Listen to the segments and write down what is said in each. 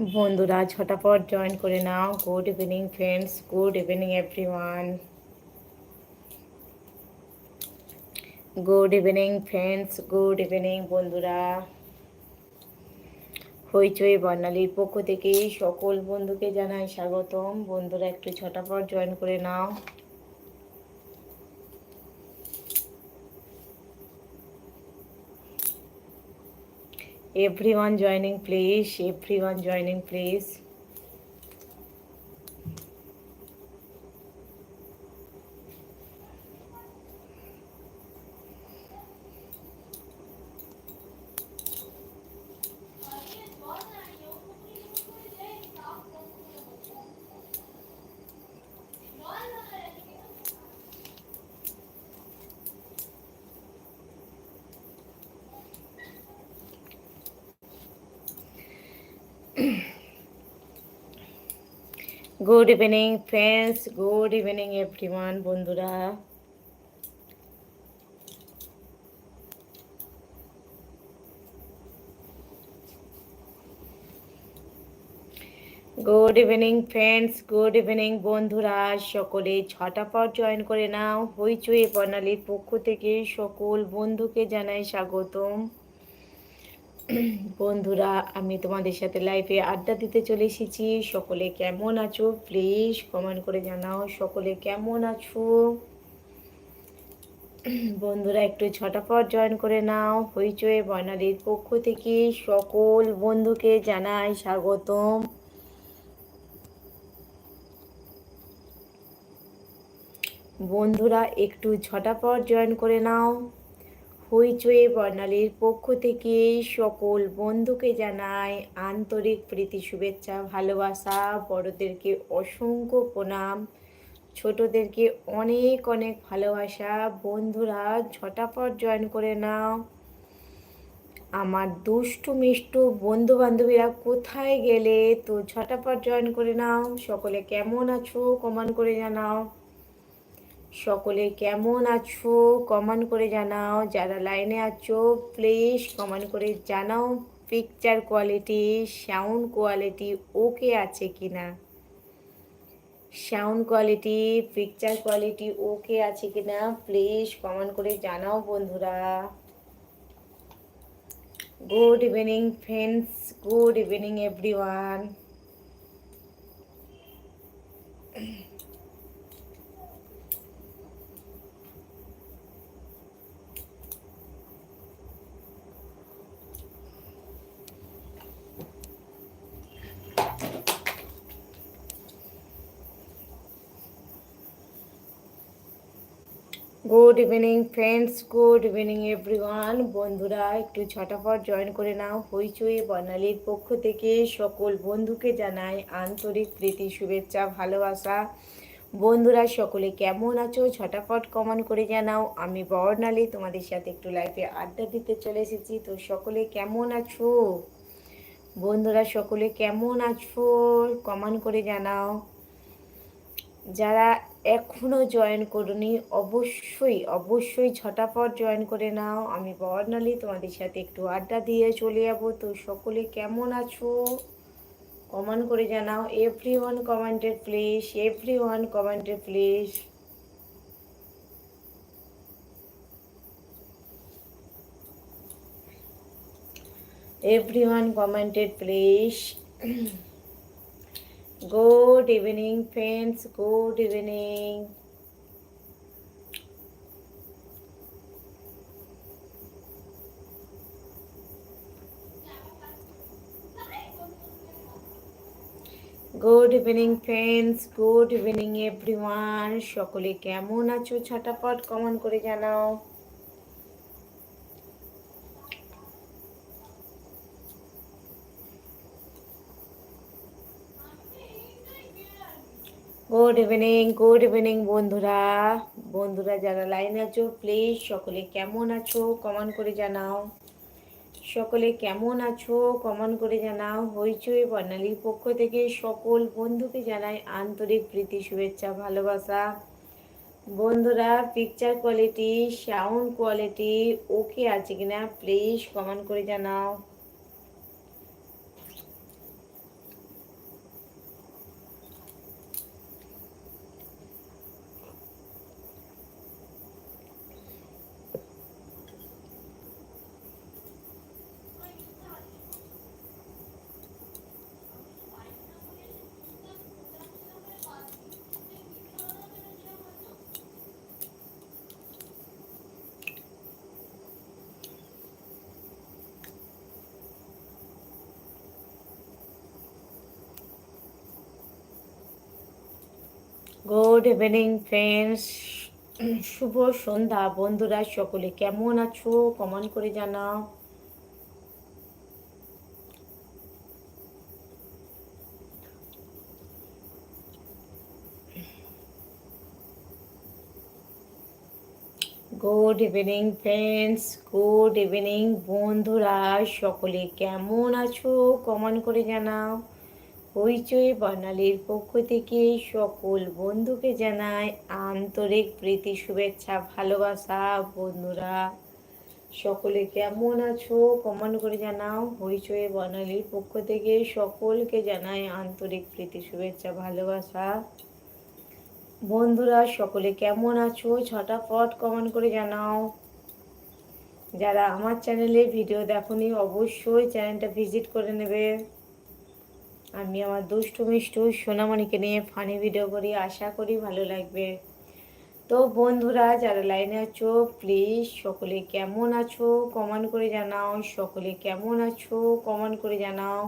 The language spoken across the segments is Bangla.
বন্ধুরা, ঝটাপট জয়েন করে নাও। Good evening friends good evening everyone good evening friends good evening বন্ধুরা। হইচই বর্ণালীর পক্ষ থেকে সকল বন্ধুকে জানাই স্বাগতম। বন্ধুরা, একটু ঝটাপট জয়েন করে নাও। Everyone joining please. Everyone joining please good evening friends good evening everyone বন্ধুরা। Good evening friends good evening বন্ধুরা। সকলে ছটা পর জয়েন করে নাও। হইচই বর্ণালীর পক্ষ থেকে সকল বন্ধুকে জানাই স্বাগতম। বন্ধুরা, আমি তোমাদের সাথে লাইভে আড্ডা দিতে চলে এসেছি। সকলে কেমন আছো? প্লিজ কমেন্ট করে জানাও, সকলে কেমন আছো? বন্ধুরা, একটু ছটাপট জয়েন করে নাও। হইচয়ে বর্ণালীর পক্ষ থেকে সকল বন্ধুকে জানাই স্বাগতম। বন্ধুরা, একটু ছটাপট জয়েন করে নাও। হইচই বর্ণালীর পক্ষ থেকে সকল বন্ধুকে জানাই আন্তরিক প্রীতি, শুভেচ্ছা, ভালোবাসা। বড়দেরকে অসংখ্য প্রণাম। ছোটদেরকে অনেক অনেক ভালোবাসা। বন্ধুরা, ঝটাপট জয়েন করে নাও। আমার দুষ্টু, মিষ্টু বন্ধু বান্ধবীরা কোথায় গেলে? তো ঝটাপট জয়েন করে নাও। সকলে কেমন আছো? কমান করে জানাও। সকলে কেমন আছো? কমেন্ট করে জানাও। যারা লাইনে আছো প্লিজ কমেন্ট করে জানাও picture quality sound quality okay আছে কি না sound quality picture quality okay আছে কি না প্লিজ কমেন্ট করে জানাও বন্ধুরা। Good evening friends good evening everyone good evening friends good evening everyone বন্ধুরা, একটু ছটাফট জয়েন করে নাও হইচই বর্ণালীর পক্ষ থেকে। সকল বন্ধুকে জানাই আন্তরিক প্রীতি, শুভেচ্ছা, ভালোবাসা। বন্ধুরা, সকলে কেমন আছো? ছটাফট কমেন্ট করে জানাও। আমি বর্ণালী, তোমাদের সাথে একটু লাইফে আড্ডা দিতে চলে এসেছি। তো সকলে কেমন আছো? বন্ধুরা, সকলে কেমন আছো? কমেন্ট করে জানাও। যারা এখনও জয়েন করুনি। অবশ্যই অবশ্যই ঝটাপট জয়েন করে নাও। আমি বর্ণালী, তোমাদের সাথে একটু আড্ডা দিয়ে চলে যাব। তো সকলে কেমন আছো? কমেন্ট করে জানাও। Everyone commented please everyone commented please everyone commented, please Good evening, friends. Good evening. Good evening friends good evening everyone সকলে কেমন আছো ছটাপট কমন করে জানাও গুড ইভিনিং গুড ইভিনিং বন্ধুরা। বন্ধুরা যারা লাইনে আছো প্লিজ সকলে কেমন আছো? কমেন্ট করে জানাও। সকলে কেমন আছো? কমেন্ট করে জানাও। হইচই বর্ণালীর পক্ষ থেকে সকল বন্ধুকে জানাই আন্তরিক প্রীতি, শুভেচ্ছা, ভালোবাসা। বন্ধুরা picture quality sound quality okay আছে কিনা প্লিজ কমেন্ট করে জানাও। গুড ইভিনিং ফ্রেন্ডস শুভ সন্ধ্যা, বন্ধুরা সকলে, কেমন আছো? কমেন্ট করে জানাও। Good evening friends good evening বন্ধুরা সকলে, কেমন আছো? কমেন্ট করে জানাও। হইচই বর্ণালীর পক্ষ থেকে সকল বন্ধুকে জানায় আন্তরিক প্রীতি, শুভেচ্ছা, ভালোবাসা। বন্ধুরা, সকলে কেমন আছো? কমেন্ট করে জানাও। হইচই বর্ণালীর পক্ষ থেকে সকলকে জানায় আন্তরিক প্রীতি, শুভেচ্ছা, ভালোবাসা। বন্ধুরা, সকলে কেমন আছো? ছটাফট কমেন্ট করে জানাও। যারা আমার চ্যানেলে ভিডিও দেখনি, অবশ্যই চ্যানেলটা ভিজিট করে নেবে। আমি আমার দুষ্টু মিষ্টু সোনামণিকে নিয়ে ফানি ভিডিও করি, আশা করি ভালো লাগবে। তো বন্ধুরা, যারা লাইনে আছো প্লিজ সকলে কেমন আছো কমেন্ট করে জানাও। সকলে কেমন আছো কমেন্ট করে জানাও।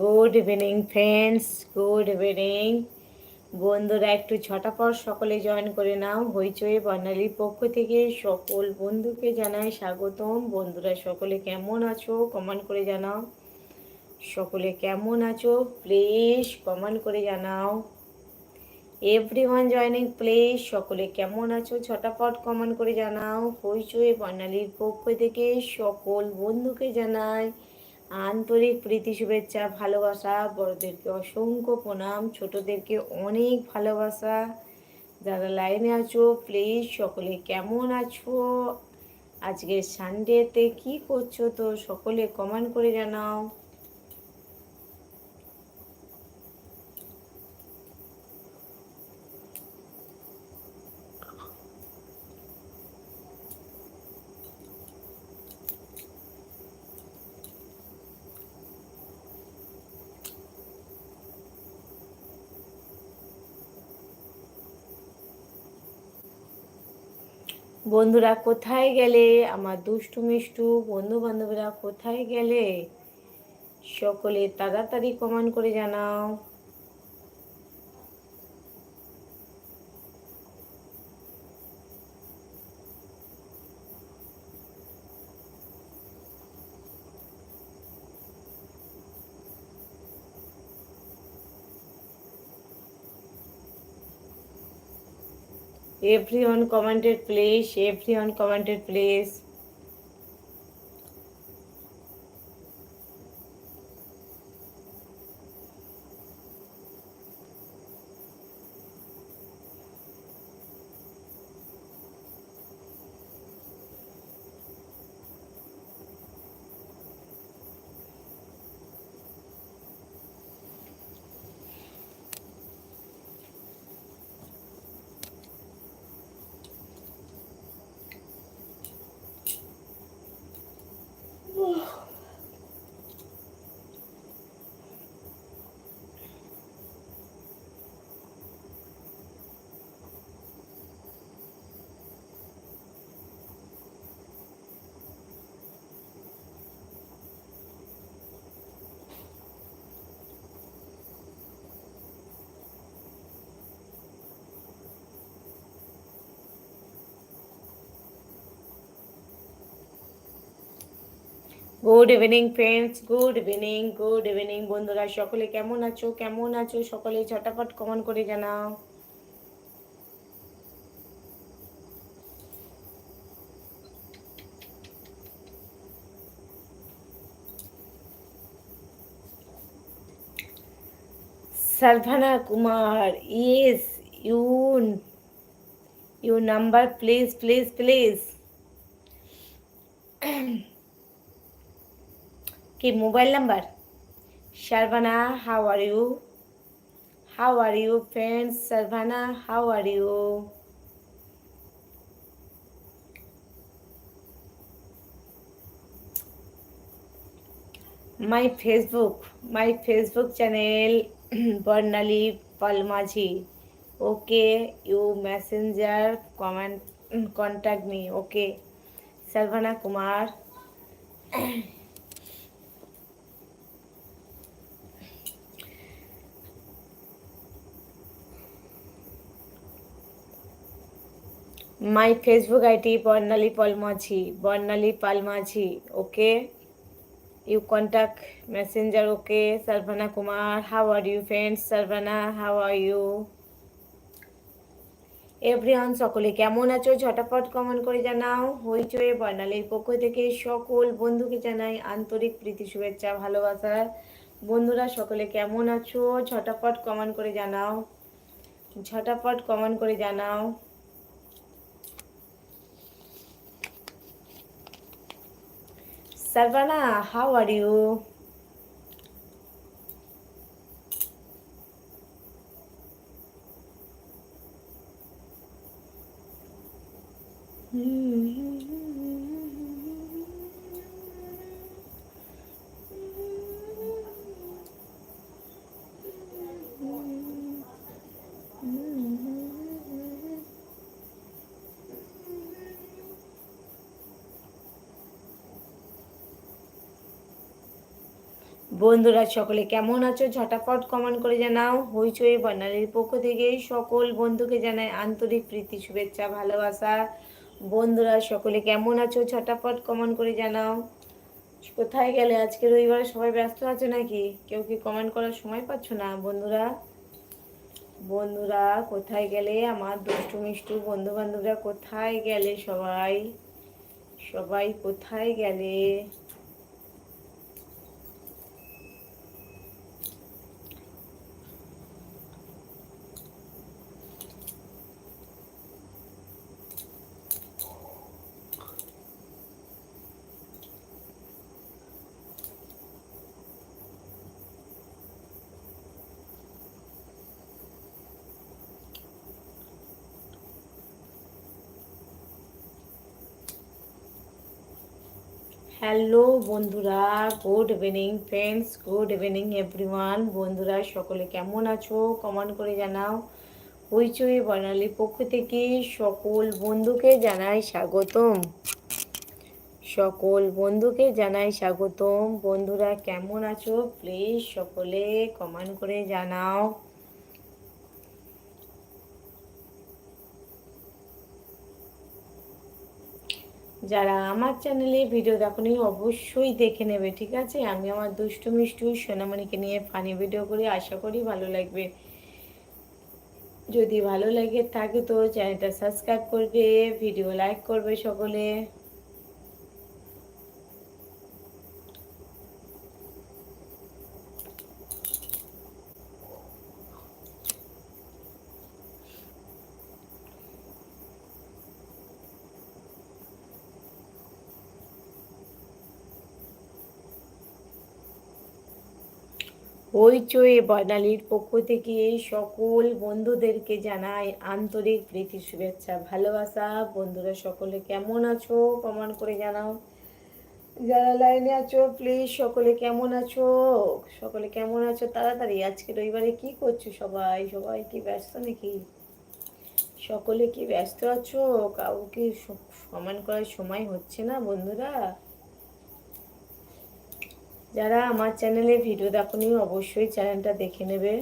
Good evening friends good evening বন্ধুরা, একটু ঝটাপট সকলে জয়েন করে নাও। হইচই বর্ণালীর পক্ষ থেকে সকল বন্ধুকে জানাই স্বাগতম। বন্ধুরা, সকলে কেমন আছো? কমেন্ট করে জানাও। সকলে কেমন আছো? প্লিজ কমেন্ট করে জানাও। এভরি ওয়ান জয়নিং প্লিজ সকলে কেমন আছো? ছটাপট কমেন্ট করে জানাও। হইচই বর্ণালীর পক্ষ থেকে সকল বন্ধুকে জানাই। আন্তরিক প্রীতি, শুভেচ্ছা, ভালোবাসা, বড়দেরকে অসংখ্য প্রণাম, ছোটদেরকে অনেক ভালোবাসা। যারা লাইনে আছো প্লিজ সকলে কেমন আছো? আজকে সানডেতে কি করছ তো? সকলে কমেন্ট করে জানাও। বন্ধুরা কোথায় গেলে? আমার দুষ্টু মিষ্টু বন্ধু বান্ধবীরা কোথায় গেলে? সকলে তাড়াতাড়ি কমান করে জানাও। Everyone commented please. Everyone commented please. Good evening friends good evening good evening বন্ধুরা। সকলে কেমন আছো? কেমন আছো? সকলে ঝটাপট কমন করে জানাও। Sarvana Kumar yes, you, you number please please please. কি mobile number? Sarvana how are you how are you friends Sarvana how are you my Facebook my Facebook channel Barnali Palmajhi okay you messenger comment contact me okay Sarvana Kumar my Facebook ID Barnali Palmajhi, Barnali Pal Majhi okay? You contact messenger okay sarvana kumar how are you friends? sarvana how are you? Everyone সকলে কেমন আছো? ঝটাপট কমেন্ট করে জানাও। হইচয়ে বর্ণালীর পক্ষ থেকে সকল বন্ধুকে জানাই আন্তরিক প্রীতি, শুভেচ্ছা, ভালোবাসা। বন্ধুরা, সকলে কেমন আছো? ঝটাপট কমেন্ট করে জানাও। ঝটাপট কমেন্ট করে জানাও। சர்வனா ஹாவ் ஆர் யூ বন্ধুরা, সকলে কেমন আছো? ঝটাপট কমেন্ট করে জানাও। হইচই বর্ণালীর পক্ষ থেকে সকল বন্ধুকে জানাই আন্তরিক প্রীতি, শুভেচ্ছা, ভালোবাসা। বন্ধুরা, সকলে কেমন আছো? ঝটাপট কমেন্ট করে জানাও। কোথায় গেলে আজকে রবিবার সবাই ব্যস্ত আছে নাকি? কেউ কি কমেন্ট করার সময় পাচ্ছ না? বন্ধুরা বন্ধুরা, কোথায় গেলে আমার দুষ্টু মিষ্টু বন্ধু বান্ধবরা কোথায় গেলে সবাই? সবাই কোথায় গেলে? হ্যালো বন্ধুরা। Good evening friends good evening everyone বন্ধুরা, সকলে কেমন আছো? কমেন্ট করে জানাও। হইচই বর্ণালীর পক্ষ থেকে সকল বন্ধুকে জানাই স্বাগতম। সকল বন্ধুকে জানাই স্বাগতম। বন্ধুরা, কেমন আছো? প্লিজ সকলে কমেন্ট করে জানাও। যারা আমার চ্যানেলে ভিডিও দেখনি, অবশ্যই দেখে নেবে, ঠিক আছে? আমি আমার দুষ্টু মিষ্টু সোনামণিকে নিয়ে ফানি ভিডিও করি, আশা করি ভালো লাগবে। যদি ভালো লাগে থাকে তো চ্যানেলটা সাবস্ক্রাইব করবে ভিডিও লাইক করবে সকলে। হইচই বর্ণালীর পক্ষ থেকে সকল বন্ধুদেরকে জানাই আন্তরিক প্রীতি, শুভেচ্ছা, ভালোবাসা। বন্ধুরা সকলে কেমন আছো? কমান করে জানাও। যারা লাইনে আছো প্লিজ সকলে কেমন আছো? সকলে কেমন আছো? তাড়াতাড়ি আজকে রবিবারে কি করছ সবাই? সবাই কি ব্যস্ত নাকি? সকলে কি ব্যস্ত আছো? কাউকে সমান করার সময় হচ্ছে না বন্ধুরা। যারা আমার চ্যানেলে ভিডিও দেখনি অবশ্যই চ্যানেলটা দেখে নেবে।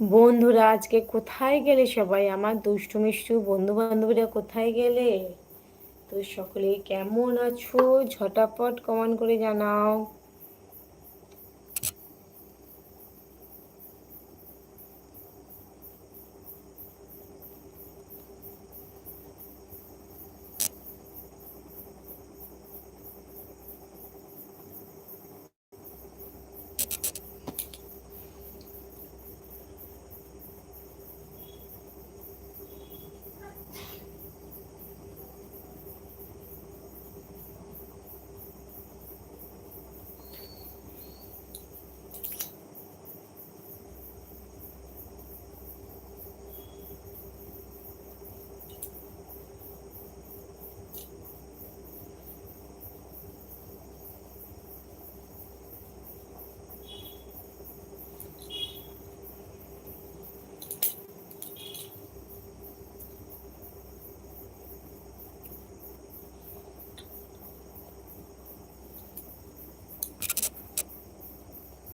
বন্ধুরা, আজকে কোথায় গেলে সবাই? আমার দুষ্টু মিষ্টু বন্ধু বান্ধবীরা কোথায় গেলে? তো সকলে কেমন আছো? ঝটাপট কমান করে জানাও।